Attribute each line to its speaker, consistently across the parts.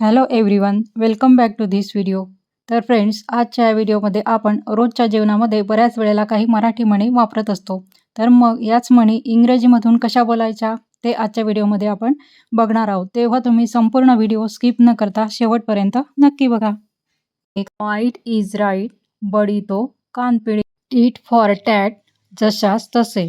Speaker 1: Hello everyone welcome back to this video तर friends आजच्या या व्हिडिओमध्ये आपण रोजच्या जीवनामध्ये बऱ्याच वेळेला काही मराठी म्हणी वापरत असतो. तर मग याच म्हणी इंग्रजीमधून कशा बोलायच्या ते आजच्या व्हिडिओमध्ये आपण बघणार आहोत. तेव्हा तुम्ही संपूर्ण व्हिडिओ स्किप न करता शेवटपर्यंत नक्की बघा. एक वाईट इज राईट बडी तो कानपिडी टीट फॉर टॅट जशास तसे.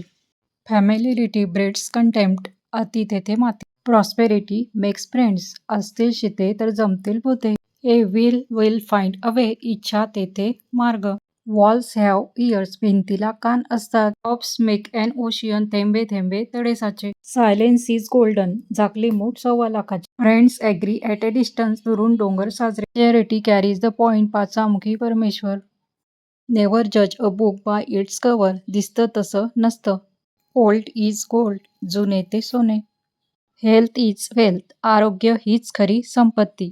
Speaker 1: फॅमिलिरिटी ब्रेड्स कंटेम्प्ट अति तेथे माती. प्रॉस्पेरिटी मेक्स फ्रेंड्स असतील शिते तर जमतील पोते. A will will find a way इच्छा तेथे मार्ग. वॉल्स हॅव इयर्स भिंतीला कान असतात. ऑप्स मेक अँड ओशियन थेंबे थेंबे तडे साचे. सायलेन्स इज गोल्डन झाकली मूठ सव्वा लाखाची. Friends agree at a distance दुरून डोंगर साजरे. चॅरिटी कॅरीज द पॉइंट पाचामुखी परमेश्वर. नेवर जज a book by its cover दिसतं तसं नसतं. ओल्ड इज गोल्ड जुने ते सोने. हेल्थ इज वेल्थ आरोग्य हीच खरी संपत्ती.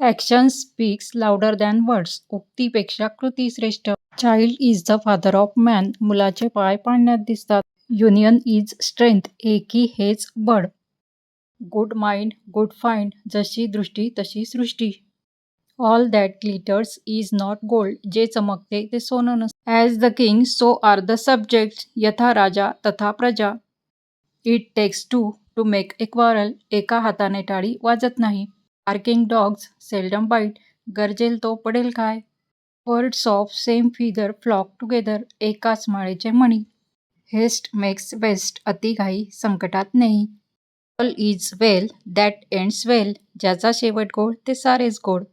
Speaker 1: Action speaks louder than words उक्तीपेक्षा कृती श्रेष्ठ child is the father of man मुलाचे पाय पाडण्यात दिसतात. युनियन इज स्ट्रेंथ एकी हेच बळ. गुड माइंड गुड फाइंड जशी दृष्टी तशी सृष्टी. All that glitters is not gold जे चमकते ते सोनं नसतं. As the king so are the subject यथा राजा तथा प्रजा. It takes two to make a quarrel एका हाताने टाळी वाजत नाही. पार्किंग डॉग्स सेल्डम बाईट गरजेल तो पडेल काय? Birds of same feather flock together एकाच माळेचे मणी. हेस्ट मेक्स बेस्ट अतिघाई संकटात नाही. All is well that ends well ज्याचा शेवट गोड ते सारेच गोड.